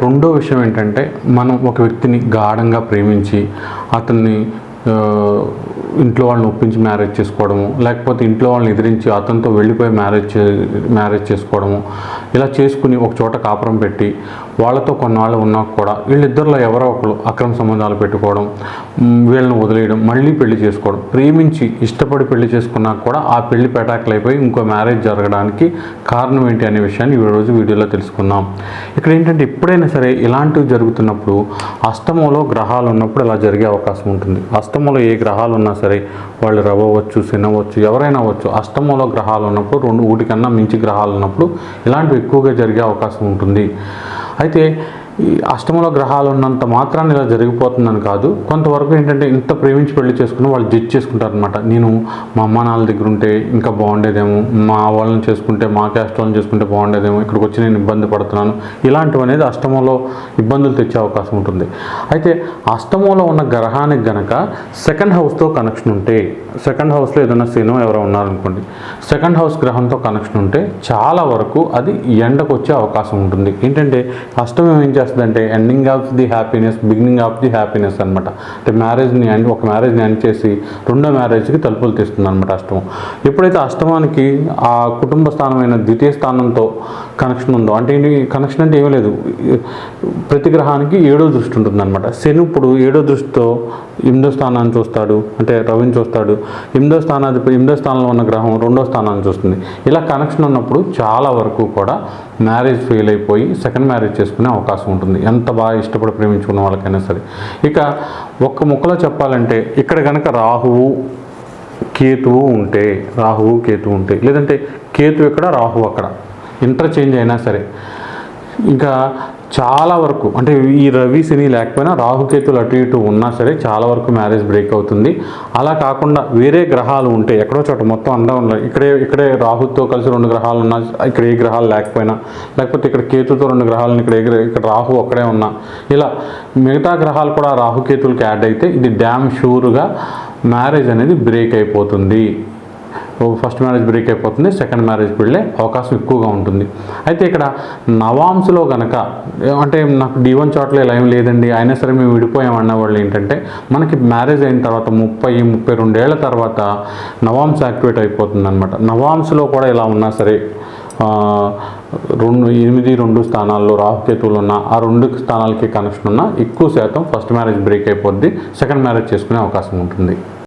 రెండో విషయం ఏంటంటే మనం ఒక వ్యక్తిని గాఢంగా ప్రేమించి అతన్ని ఇంట్లో వాళ్ళని ఒప్పించి మ్యారేజ్ చేసుకోవడము లేకపోతే ఇంట్లో వాళ్ళని ఎదిరించి అతనితో వెళ్ళిపోయి మ్యారేజ్ చే- మ్యారేజ్ చేసుకోవడము ఇలా చేసుకుని ఒక చోట కాపురం పెట్టి వాళ్ళతో కొన్నాళ్ళు ఉన్నా కూడా వీళ్ళిద్దరిలో ఎవరో ఒకరు అక్రమ సంబంధాలు పెట్టుకోవడం వీళ్ళని వదిలేయడం మళ్ళీ పెళ్ళి చేసుకోవడం ప్రేమించి ఇష్టపడి పెళ్ళి చేసుకున్నా కూడా ఆ పెళ్ళి పెటాకులైపోయి ఇంకో మ్యారేజ్ జరగడానికి కారణం ఏంటి అనే విషయాన్ని ఈ రోజు వీడియోలో తెలుసుకుందాం. ఇక్కడ ఏంటంటే ఎప్పుడైనా సరే ఇలాంటివి జరుగుతున్నప్పుడు అష్టమంలో గ్రహాలు ఉన్నప్పుడు ఇలా జరిగే అవకాశం ఉంటుంది. అష్టమంలో ఏ గ్రహాలు ఉన్నా సరే వాళ్ళు రవ్వచ్చు సినవచ్చు ఎవరైనా అవ్వచ్చు అష్టమంలో గ్రహాలు ఉన్నప్పుడు రెండు ఊటికన్నా మించి గ్రహాలు ఉన్నప్పుడు ఇలాంటివి ఎక్కువగా జరిగే అవకాశం ఉంటుంది. అయితే ఈ అష్టమంలో గ్రహాలు ఉన్నంత మాత్రాన్ని ఇలా జరిగిపోతుందని కాదు. కొంతవరకు ఏంటంటే ఇంత ప్రేమించి పెళ్ళి చేసుకుని వాళ్ళు జడ్జ్ చేసుకుంటారు అనమాట నేను మా అమ్మ నాన్న దగ్గర ఉంటే ఇంకా బాగుండేదేమో మా వాళ్ళని చేసుకుంటే మా క్యాస్ట్ వాళ్ళని చేసుకుంటే బాగుండేదేమో ఇక్కడికి వచ్చి నేను ఇబ్బంది పడుతున్నాను. ఇలాంటివి అనేది అష్టమంలో ఇబ్బందులు తెచ్చే అవకాశం ఉంటుంది. అయితే అష్టమంలో ఉన్న గ్రహానికి గనక సెకండ్ హౌస్తో కనెక్షన్ ఉంటే సెకండ్ హౌస్లో ఏదైనా సినిమా ఎవరో ఉన్నారనుకోండి సెకండ్ హౌస్ గ్రహంతో కనెక్షన్ ఉంటే చాలా వరకు అది ఎండకు వచ్చే అవకాశం ఉంటుంది. ఏంటంటే అష్టమం ఏం చేస్తుందంటే ending of the happiness beginning of the happiness అనమాట అంటే మ్యారేజ్ని అండ్ ఒక మ్యారేజ్ని ఎండ్ చేసి రెండో మ్యారేజ్కి తలుపులు తీస్తుంది అనమాట అష్టమం. ఎప్పుడైతే అష్టమానికి ఆ కుటుంబ స్థానమైన ద్వితీయ స్థానంతో కనెక్షన్ ఉందో అంటే కనెక్షన్ అంటే ఏమీ లేదు. ప్రతి గ్రహానికి ఏడో దృష్టి ఉంటుంది అనమాట శని ఇప్పుడు ఏడో దృష్టితో ఎనిమిదో స్థానాన్ని చూస్తాడు అంటే రవిని చూస్తాడు. ఎనిమిదో స్థానాధిపతి ఎనిమిదో స్థానంలో ఉన్న గ్రహం రెండో స్థానాన్ని చూస్తుంది. ఇలా కనెక్షన్ ఉన్నప్పుడు చాలా వరకు కూడా మ్యారేజ్ ఫెయిల్ అయిపోయి సెకండ్ మ్యారేజ్ చేసుకునే అవకాశం ఉంటుంది. ఉంటుంది. ఎంత బాగా ఇష్టపడి ప్రేమించుకున్న వాళ్ళకైనా సరే. ఇక ఒక్క ముక్కలో చెప్పాలంటే ఇక్కడ కనుక రాహువు కేతువు ఉంటే రాహువు కేతువు ఉంటే లేదంటే కేతు ఇక్కడ రాహువు అక్కడ. ఇంటర్చేంజ్ అయినా సరే. ఇంకా చాలా వరకు అంటే ఈ రవి శని లేకపోయినా రాహుకేతులు అటు ఇటు ఉన్నా సరే చాలా వరకు మ్యారేజ్ బ్రేక్ అవుతుంది. అలా కాకుండా వేరే గ్రహాలు ఉంటే ఎక్కడో చోట మొత్తం అందా ఉన్నాయి ఇక్కడే ఇక్కడే రాహుతో కలిసి రెండు గ్రహాలు ఉన్నా ఇక్కడ ఏ గ్రహాలు లేకపోయినా లేకపోతే ఇక్కడ కేతుతో రెండు గ్రహాలు ఇక్కడ ఏ గ్రహ- ఇక్కడ రాహు ఒక్కడే ఉన్నా ఇలా మిగతా గ్రహాలు కూడా రాహుకేతులకి యాడ్ అయితే ఇది డ్యామ్ షూర్గా మ్యారేజ్ అనేది బ్రేక్ అయిపోతుంది. ఫస్ట్ మ్యారేజ్ బ్రేక్ అయిపోతుంది సెకండ్ మ్యారేజ్ వెళ్ళే అవకాశం ఎక్కువగా ఉంటుంది. అయితే ఇక్కడ నవాంస్లో గనక అంటే నాకు డివన్ చాట్లో ఇలా ఏం లేదండి అయినా సరే మేము విడిపోయామన్న వాళ్ళు ఏంటంటే మనకి మ్యారేజ్ అయిన తర్వాత ముప్పై ముప్పై రెండేళ్ళ తర్వాత నవాంస్ యాక్టివేట్ అయిపోతుంది అనమాట నవాంస్లో కూడా ఇలా ఉన్నా సరే రెండు ఎనిమిది రెండు స్థానాల్లో రాహుకేతువులు ఉన్న ఆ రెండు స్థానాలకి కనెక్షన్ ఉన్న ఎక్కువ శాతం ఫస్ట్ మ్యారేజ్ బ్రేక్ అయిపోద్ది సెకండ్ మ్యారేజ్ చేసుకునే అవకాశం ఉంటుంది.